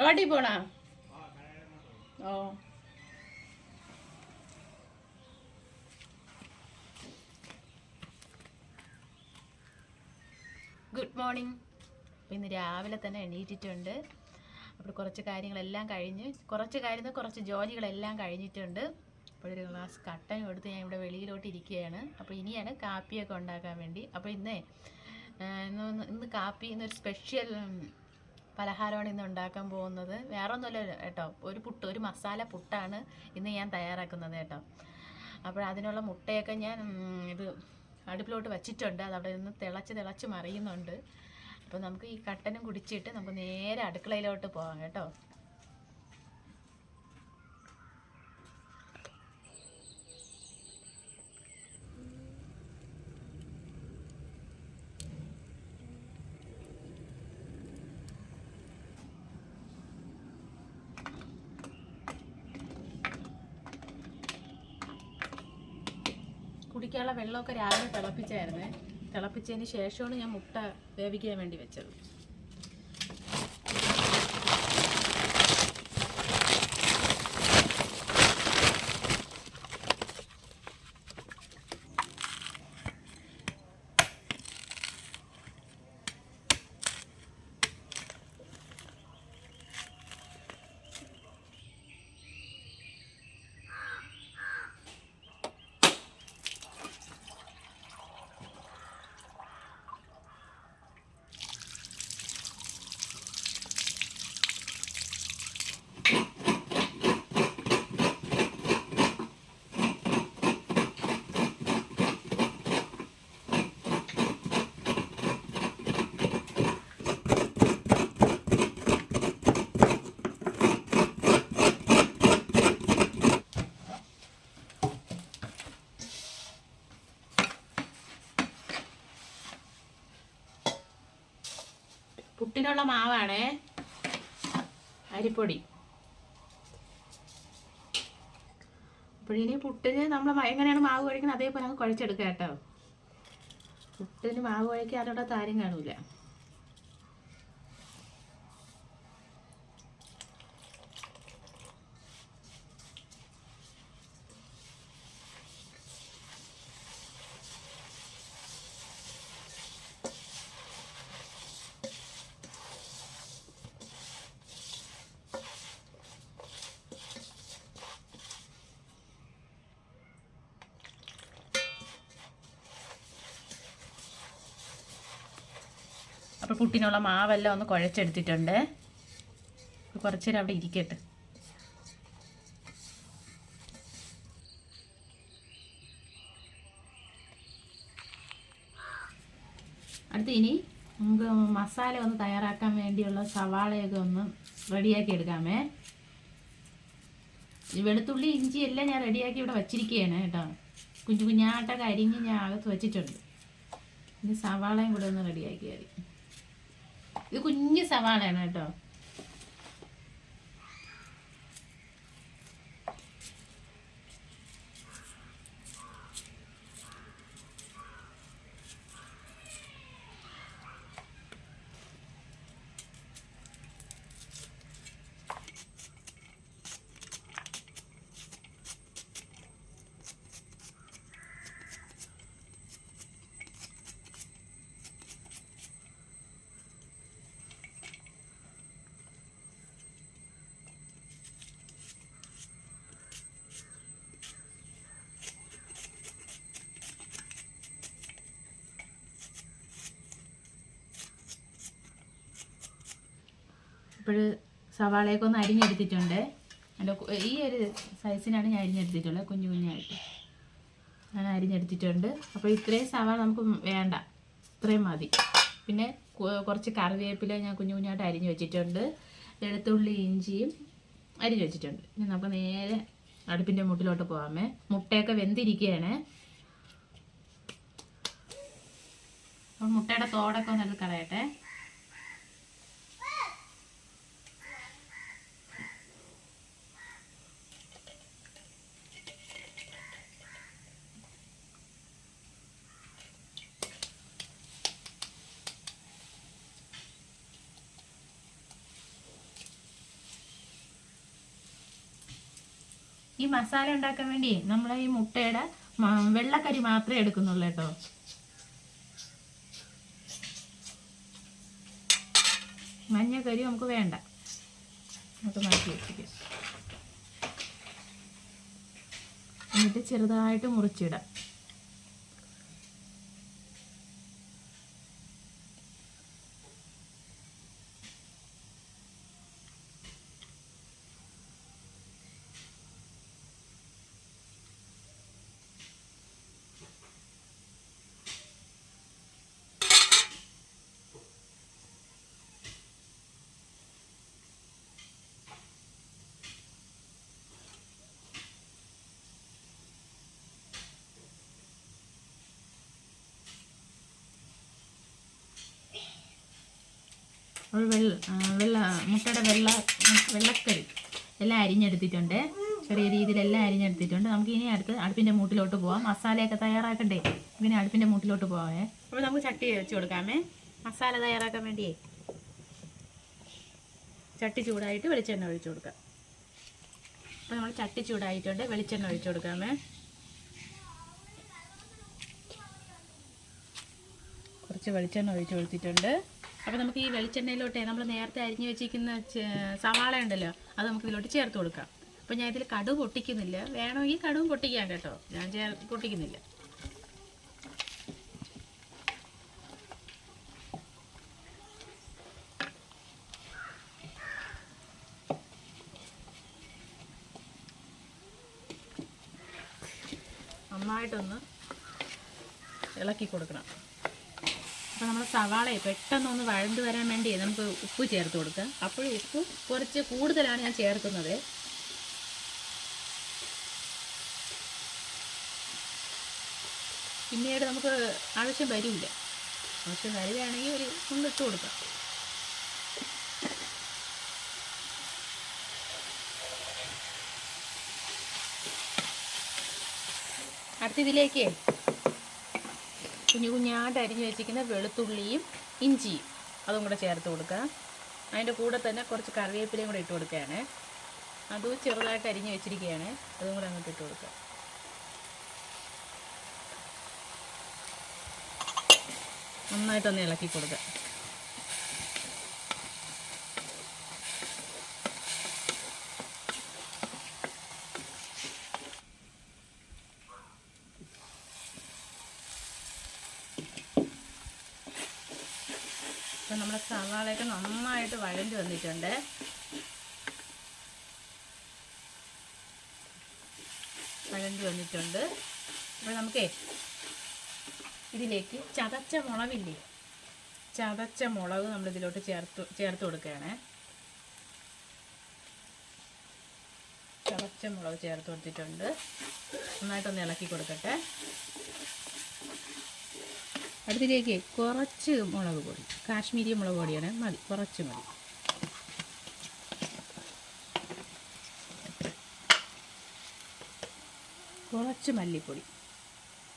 റോഡിൽ പോണാ? ഓ. Good morning ഇന്ന് രാവിലെ തന്നെ എണീറ്റിട്ടുണ്ട്. അപ്പോൾ കുറച്ച് കാര്യങ്ങളെല്ലാം കഴിഞ്ഞ് കുറച്ച് കാര്യങ്ങൾ കുറച്ച് ജോലികളെല്ലാം കഴിഞ്ഞിട്ടുണ്ട്. അപ്പോൾ ഒരു ഗ്ലാസ് കട്ടൻ കൊടുത്ത് ഞാൻ ഇവിടെ വെളിയിലോട്ട് ഇരിക്കുകയാണ്. അപ്പോൾ ഇനിയാണ് കാപ്പിയൊക്കെ ഉണ്ടാക്കാൻ വേണ്ടി. അപ്പോൾ ഇന്നേ ഇന്ന് ഇന്ന് കാപ്പി ഇന്നൊരു സ്പെഷ്യൽ പലഹാരമാണ് ഇന്ന് ഉണ്ടാക്കാൻ പോകുന്നത്. വേറെ ഒന്നുമല്ല കേട്ടോ ഒരു പുട്ട് ഒരു മസാല പുട്ടാണ് ഇന്ന് ഞാൻ തയ്യാറാക്കുന്നത് കേട്ടോ. അപ്പോൾ അതിനുള്ള മുട്ടയൊക്കെ ഞാൻ ഇത് അടുപ്പിലോട്ട് വച്ചിട്ടുണ്ട്. അത് അവിടെ നിന്ന് തിളച്ച് തിളച്ച് മറിയുന്നുണ്ട്. അപ്പോൾ നമുക്ക് ഈ കട്ടനും കുടിച്ചിട്ട് നമുക്ക് നേരെ അടുക്കളയിലോട്ട് പോകാം കേട്ടോ. കുടിക്കാനുള്ള വെള്ളമൊക്കെ രാവിലെ തിളപ്പിച്ചായിരുന്നേ. തിളപ്പിച്ചതിന് ശേഷമാണ് ഞാൻ മുട്ട വേവിക്കാൻ വേണ്ടി വെച്ചത്. പുട്ടിനുള്ള മാവാണേ അരിപ്പൊടി. അപ്പോഴിനി പുട്ടിന് നമ്മൾ എങ്ങനെയാണ് മാവ് കുഴക്കുന്നത്? അതേപോലെ നമുക്ക് കുഴച്ചെടുക്കാം കേട്ടോ. പുട്ടിന് മാവ് കഴിക്കാൻ അതിനുള്ള താരം കാണൂല. അപ്പോൾ പുട്ടിനുള്ള മാവെല്ലാം ഒന്ന് കുഴച്ചെടുത്തിട്ടുണ്ട്. കുറച്ച് നേരം അവിടെ ഇരിക്കട്ടെ. അടുത്ത് ഇനി നമുക്ക് മസാല ഒന്ന് തയ്യാറാക്കാൻ വേണ്ടിയുള്ള സവാളയൊക്കെ ഒന്ന് റെഡിയാക്കി എടുക്കാമേ. വെളുത്തുള്ളി ഇഞ്ചി എല്ലാം ഞാൻ റെഡിയാക്കി ഇവിടെ വച്ചിരിക്കുകയാണ് കേട്ടോ. കുഞ്ഞു കുഞ്ഞാട്ടൊക്കെ അരിഞ്ഞ് ഞാൻ അകത്ത് വെച്ചിട്ടുണ്ട്. ഇനി സവാളയും കൂടെ ഒന്ന് റെഡിയാക്കിയായിരിക്കും ഇത് കുഞ്ഞ് സവാളയാണ് കേട്ടോ. ഇപ്പോൾ സവാളയൊക്കെ ഒന്ന് അരിഞ്ഞെടുത്തിട്ടുണ്ട്. അല്ല ഈ ഒരു സൈസിനാണ് ഞാൻ അരിഞ്ഞെടുത്തിട്ടുള്ളത് കുഞ്ഞു കുഞ്ഞായിട്ട്. ഞാൻ അരിഞ്ഞെടുത്തിട്ടുണ്ട്. അപ്പോൾ ഇത്രയും സവാള നമുക്ക് വേണ്ട. ഇത്രയും മതി. പിന്നെ കുറച്ച് കറിവേപ്പില ഞാൻ കുഞ്ഞു കുഞ്ഞായിട്ട് അരിഞ്ഞു വെച്ചിട്ടുണ്ട്. വെളുത്തുള്ളി ഇഞ്ചിയും അരിഞ്ഞു വെച്ചിട്ടുണ്ട്. ഇനി നമുക്ക് നേരെ അടുപ്പിന്റെ മുട്ടിലോട്ട് പോകാമേ മുട്ടയൊക്കെ വെന്തിരിക്കുകയാണ് അപ്പോൾ മുട്ടയുടെ തോടൊക്കെ ഒന്ന് കളയട്ടെ. ഈ മസാല ഉണ്ടാക്കാൻ വേണ്ടി നമ്മൾ ഈ മുട്ടയുടെ വെള്ളക്കരി മാത്രമേ എടുക്കുന്നുള്ളൂ കേട്ടോ. മഞ്ഞക്കരി നമുക്ക് വേണ്ട. നമുക്ക് മാറ്റി വെച്ചിരിക്കാം. എന്നിട്ട് ചെറുതായിട്ട് മുറിച്ചിടാം. ഒരു വെള്ള വെള്ള മുട്ടയുടെ വെള്ള വെള്ളക്കരി എല്ലാം അരിഞ്ഞെടുത്തിട്ടുണ്ട്. ചെറിയ രീതിയിൽ എല്ലാം അരിഞ്ഞെടുത്തിട്ടുണ്ട്. നമുക്ക് ഇനി അടുത്ത് അടുപ്പിന്റെ മൂട്ടിലോട്ട് പോവാം. മസാലയൊക്കെ തയ്യാറാക്കണ്ടേ? ഇങ്ങനെ അടുപ്പിന്റെ മൂട്ടിലോട്ട് പോവാമേ അപ്പോൾ നമുക്ക് ചട്ടി വെച്ച് കൊടുക്കാമേ. മസാല തയ്യാറാക്കാൻ വേണ്ടിയേ. ചട്ടി ചൂടായിട്ട് വെളിച്ചെണ്ണ ഒഴിച്ചു കൊടുക്കാം. അപ്പോൾ നമ്മൾ ചട്ടി ചൂടായിട്ടുണ്ട്. വെളിച്ചെണ്ണ ഒഴിച്ചു കൊടുക്കാമേ. കുറച്ച് വെളിച്ചെണ്ണ ഒഴിച്ചു കൊടുത്തിട്ടുണ്ട്. അപ്പോൾ നമുക്ക് ഈ വെളിച്ചെണ്ണയിലോട്ട് നമ്മൾ നേരത്തെ അരിഞ്ഞു വെച്ചിരിക്കുന്ന സവാള ഉണ്ടല്ലോ അത് നമുക്ക് ഇതിലോട്ട് ചേർത്ത് കൊടുക്കാം. അപ്പോൾ ഞാൻ ഇതിൽ കടുവ് പൊട്ടിക്കുന്നില്ല. വേണമെങ്കിൽ കടുവും പൊട്ടിക്കാം കേട്ടോ? ഞാൻ ചേർ പൊട്ടിക്കുന്നില്ല. നന്നായിട്ടൊന്ന് ഇളക്കി കൊടുക്കണം. അപ്പോൾ നമ്മൾ സവാളയെ പെട്ടെന്നൊന്ന് വഴണ്ട് വരാൻ വേണ്ടി നമുക്ക് ഉപ്പ് ചേർത്ത് കൊടുക്കാം. അപ്പോഴും ഉപ്പ് കുറച്ച് കൂടുതലാണ് ഞാൻ ചേർക്കുന്നത്. പിന്നീട് നമുക്ക് ആവശ്യം വരില്ല. ആവശ്യം വരികയാണെങ്കിൽ ഒരു കൊണ്ടിട്ട് കൊടുക്കാം. അടുത്ത ഇതിലേക്ക് കുഞ്ഞു കുഞ്ഞായിട്ട് അരിഞ്ഞു വെച്ചിരിക്കുന്ന വെളുത്തുള്ളിയും ഇഞ്ചിയും അതും കൂടെ ചേർത്ത് കൊടുക്കുക. അതിന്റെ കൂടെ തന്നെ കുറച്ച് കറിവേപ്പിലയും കൂടെ ഇട്ട് കൊടുക്കുകയാണ്. അതും ചെറുതായിട്ട് അരിഞ്ഞു വെച്ചിരിക്കുകയാണ്. അതും കൂടെ അങ്ങോട്ട് ഇട്ട് കൊടുക്കുക. നന്നായിട്ടൊന്ന് ഇളക്കി കൊടുക്കുക അപ്പം നമ്മുടെ സവാളയൊക്കെ നന്നായിട്ട് വഴണ്ടി വന്നിട്ടുണ്ട്. വഴണ്ടി വന്നിട്ടുണ്ട്. അപ്പോൾ നമുക്കേ ഇതിലേക്ക് ചതച്ച മുളകില്ലേ? ചതച്ച മുളക് നമ്മൾ ഇതിലോട്ട് ചേർത്ത് ചേർത്ത് കൊടുക്കുകയാണ്. ചതച്ച മുളക് ചേർത്ത് കൊടുത്തിട്ടുണ്ട്. നന്നായിട്ടൊന്ന് ഇളക്കി കൊടുക്കട്ടെ. അടുത്തിലേക്ക് കുറച്ച് മുളക് പൊടി. കാശ്മീരി മുളക് പൊടിയാണ് മതി. കുറച്ച് മതി. കുറച്ച് മല്ലിപ്പൊടി.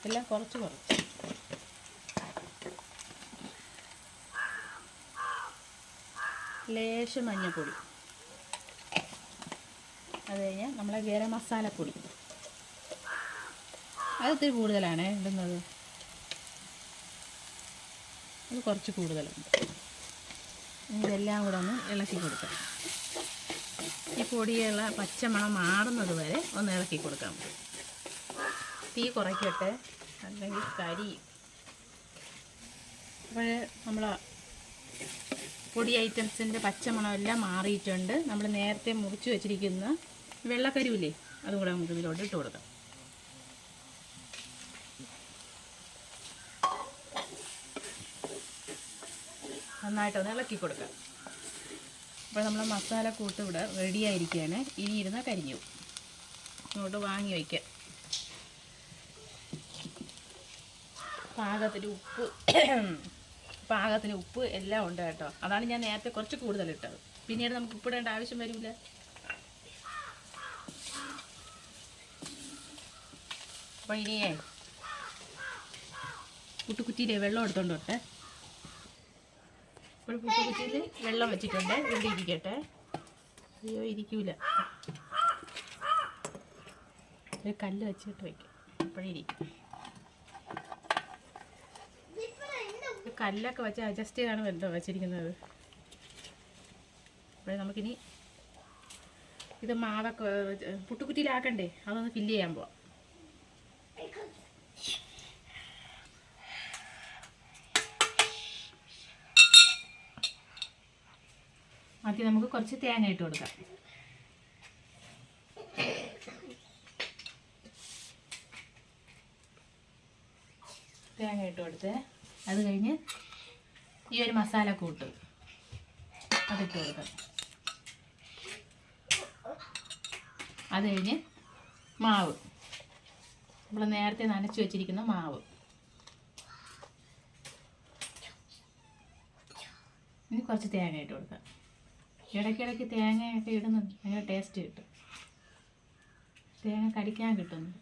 എല്ലാം കുറച്ച് കുറച്ച്. ലേശം മഞ്ഞൾപ്പൊടി. അത് കഴിഞ്ഞാൽ നമ്മളെ ഗരം മസാലപ്പൊടി. അത് ഇത്തിരി കൂടുതലാണ്. ഇടുന്നത് അത് കുറച്ച് കൂടുതലുണ്ട്. ഇതെല്ലാം കൂടെ ഒന്ന് ഇളക്കി കൊടുക്കാം. ഈ പൊടിയുള്ള പച്ചമണം മാറുന്നത് വരെ ഒന്ന് ഇളക്കി കൊടുക്കാം. തീ കുറയ്ക്കട്ടെ. അല്ലെങ്കിൽ കരി. അപ്പോൾ നമ്മൾ പൊടി ഐറ്റംസിന്റെ പച്ചമണം എല്ലാം മാറിയിട്ടുണ്ട്. നമ്മൾ നേരത്തെ മുറിച്ച് വെച്ചിരിക്കുന്ന വെള്ളക്കരിവില്ലേ അതും കൂടെ നമുക്ക് ഇതിലോട്ട് ഇട്ട് കൊടുക്കാം. നന്നായിട്ടൊന്ന് ഇളക്കി കൊടുക്കാം അപ്പോൾ നമ്മൾ മസാല കൂട്ട് ഇവിടെ റെഡി ആയിരിക്കുകയാണ്. ഇനി ഇരുന്ന് കരിഞ്ഞു. ഇങ്ങോട്ട് വാങ്ങി വയ്ക്കാം പാകത്തിന് ഉപ്പ് പാകത്തിന് ഉപ്പ് എല്ലാം ഉണ്ട് കേട്ടോ. അതാണ് ഞാൻ നേരത്തെ കുറച്ച് കൂടുതൽ ഇട്ടത്. പിന്നീട് നമുക്ക് ഉപ്പിടേണ്ട ആവശ്യം വരില്ല അപ്പോൾ ഇനിയേ കുട്ടിക്കുറ്റിയിലെ വെള്ളം എടുത്തോണ്ട് തൊട്ടെ ഒരു പുട്ടുകുറ്റിയിൽ വെള്ളം വെച്ചിട്ടുണ്ട്. ഇവിടെ ഇരിക്കട്ടെ. അയ്യോ ഇരിക്കൂല. ഒരു കല്ല് വെച്ചിട്ട് വയ്ക്കും അപ്പോഴേ ഇരിക്കും. ഒരു കല്ലൊക്കെ വെച്ച് അഡ്ജസ്റ്റ് ചെയ്താണ് വെള്ളം വെച്ചിരിക്കുന്നത്. അപ്പോൾ നമുക്കിനി ഇത് മാവൊക്കെ പുട്ടുകുറ്റിയിലാക്കണ്ടേ? അതൊന്ന് ഫില്ല് ചെയ്യാൻ പോവാം. ആദ്യം നമുക്ക് കുറച്ച് തേങ്ങ ഇട്ട് കൊടുക്കാം. തേങ്ങ ഇട്ട് കൊടുത്ത്. അത് കഴിഞ്ഞ് ഈ ഒരു മസാല കൂട്ട് അതിട്ട് കൊടുക്കാം. അത് കഴിഞ്ഞ് മാവ്. നമ്മൾ നേരത്തെ നനച്ച് വെച്ചിരിക്കുന്ന മാവ്. ഇനി കുറച്ച് തേങ്ങ ഇട്ട് കൊടുക്കാം. ഇടയ്ക്കിടയ്ക്ക് തേങ്ങയൊക്കെ ഇടുന്നുണ്ട്. ഭയങ്കര ടേസ്റ്റ് കിട്ടും. തേങ്ങ കടിക്കാൻ കിട്ടുന്നുണ്ട്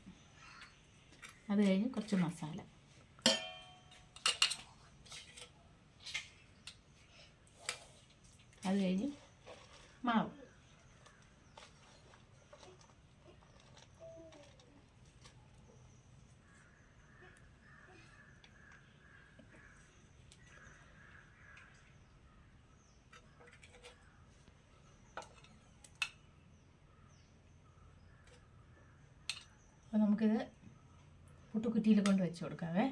അത് കഴിഞ്ഞ് കുറച്ച് മസാല. അത് കഴിഞ്ഞ് മാവ് അപ്പോൾ നമുക്കിത് പുട്ടുകുറ്റിയിൽ കൊണ്ട് വെച്ച് കൊടുക്കാവേ.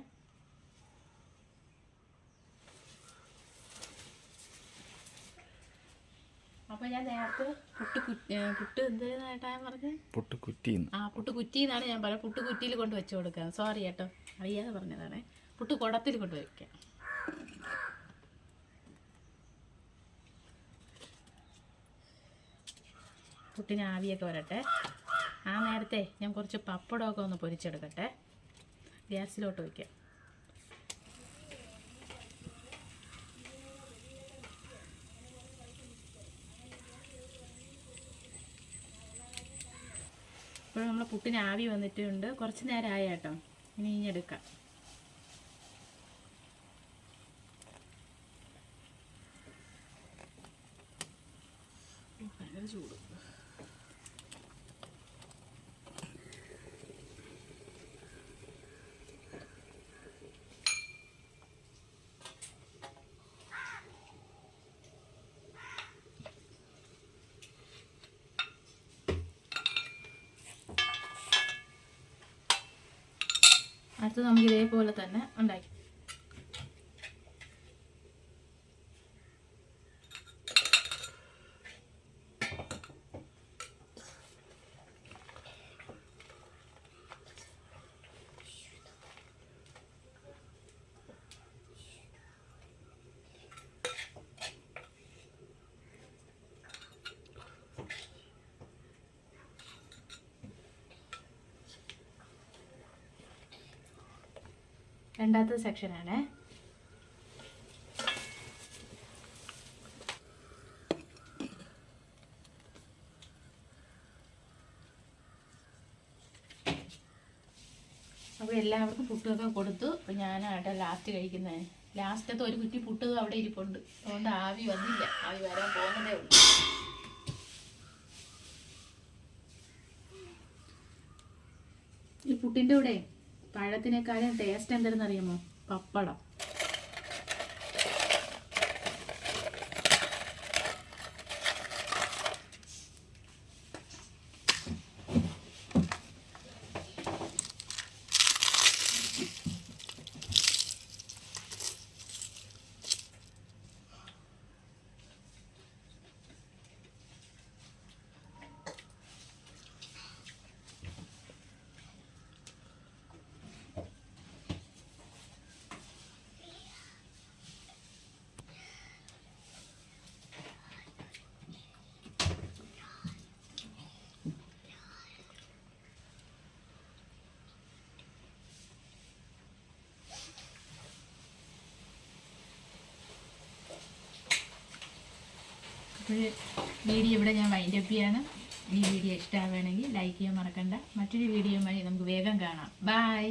അപ്പോൾ ഞാൻ നേരത്തെ പുട്ട് കുറ്റി പുട്ട് എന്തായിട്ടാ പറഞ്ഞത് പൊട്ട് കുറ്റിന്ന്. ആ പുട്ട് കുറ്റി എന്നാണ് ഞാൻ പറയുന്നത് പുട്ട് കുറ്റിയിൽ കൊണ്ട് വെച്ച് കൊടുക്കാം. സോറി കേട്ടോ അറിയാതെ പറഞ്ഞതാണ്. പുട്ട് കുടത്തിൽ കൊണ്ട് വയ്ക്കാം പുട്ടിന് ആവിയൊക്കെ വരട്ടെ. ആ നേരത്തെ ഞാൻ കുറച്ച് പപ്പടമൊക്കെ ഒന്ന് പൊരിച്ചെടുക്കട്ടെ. ഗ്യാസിലോട്ട് വയ്ക്കാം ഇപ്പോൾ നമ്മൾ പുട്ടിന് ആവി വന്നിട്ടുണ്ട്. കുറച്ച് നേരം കേട്ടോ ഇനി ഇനി അടുത്ത് നമുക്ക് ഇതേപോലെ തന്നെ ഉണ്ടാക്കി രണ്ടാമത്തെ സെക്ഷനാണ് അപ്പോൾ എല്ലാവർക്കും പുട്ടൊക്കെ കൊടുത്തു. അപ്പോൾ ഞാനാട്ടെ ലാസ്റ്റ് കഴിക്കുന്നത് ലാസ്റ്റത്തെ ഒരു കുറ്റി പുട്ട് അവിടെ ഇരിപ്പുണ്ട്. അതുകൊണ്ട് ആവി വന്നില്ല. ആവി വരാൻ പോകുന്നതേ ഉള്ളൂ. ഈ പുട്ടിന്റെ കൂടെ പഴത്തിനേക്കാളും ടേസ്റ്റ് എന്തെന്ന് അറിയാമോ? പപ്പടം. അപ്പോൾ വീഡിയോ ഇവിടെ ഞാൻ വൈൻഡ് അപ്പ് ചെയ്യാണ്. ഈ വീഡിയോ ഇഷ്ടമാവുകയാണെങ്കിൽ ലൈക്ക് ചെയ്യാൻ മറക്കണ്ട. മറ്റൊരു വീഡിയോയുമായി നമുക്ക് വേഗം കാണാം. ബൈ